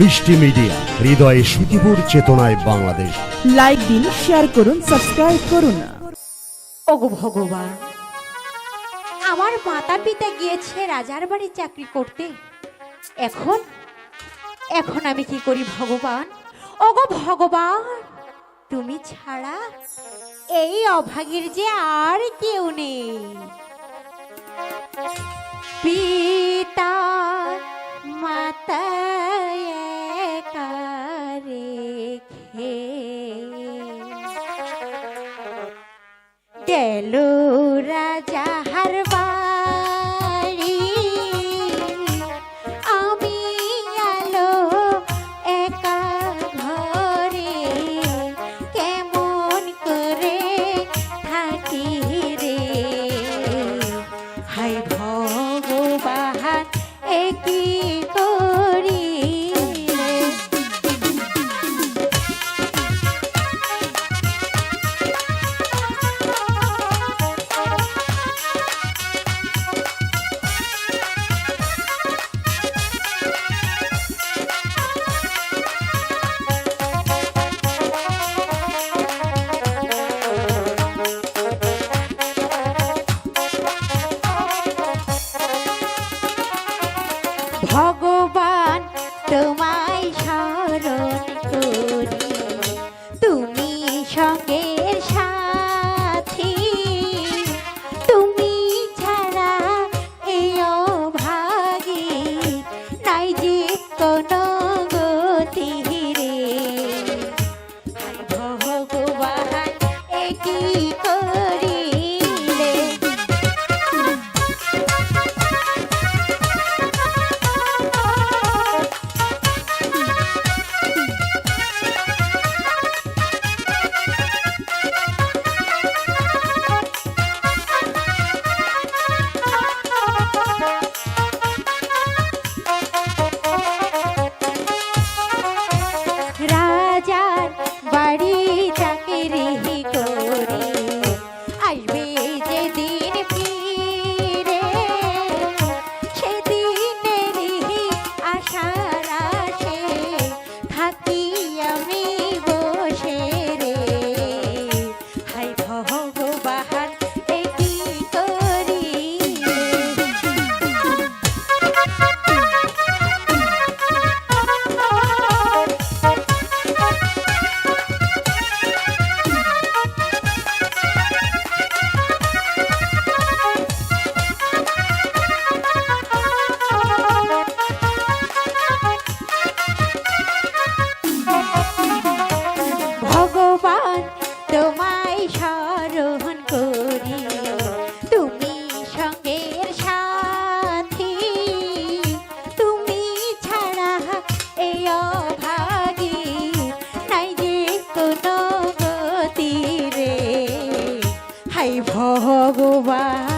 মিষ্টি মিডিয়া হৃদয়ে সুখীপুর চেতনায় বাংলাদেশ। লাইক দিন শেয়ার করুন সাবস্ক্রাইব করুন। ওগো ভগবান আমার মাতা পিতা গিয়েছে রাজার বাড়ি চাকরি করতে। এখন এখন আমি কি করি ভগবান? ওগো ভগবান তুমি ছাড়া এই অভাগীর যে আর কেউ নেই। গেল 的吗？স্মরণ করি তুমি সঙ্গের সাথী। তুমি ছাড়া এই অভাগী নাই যে কোনো গতি রে হাই ভগবান।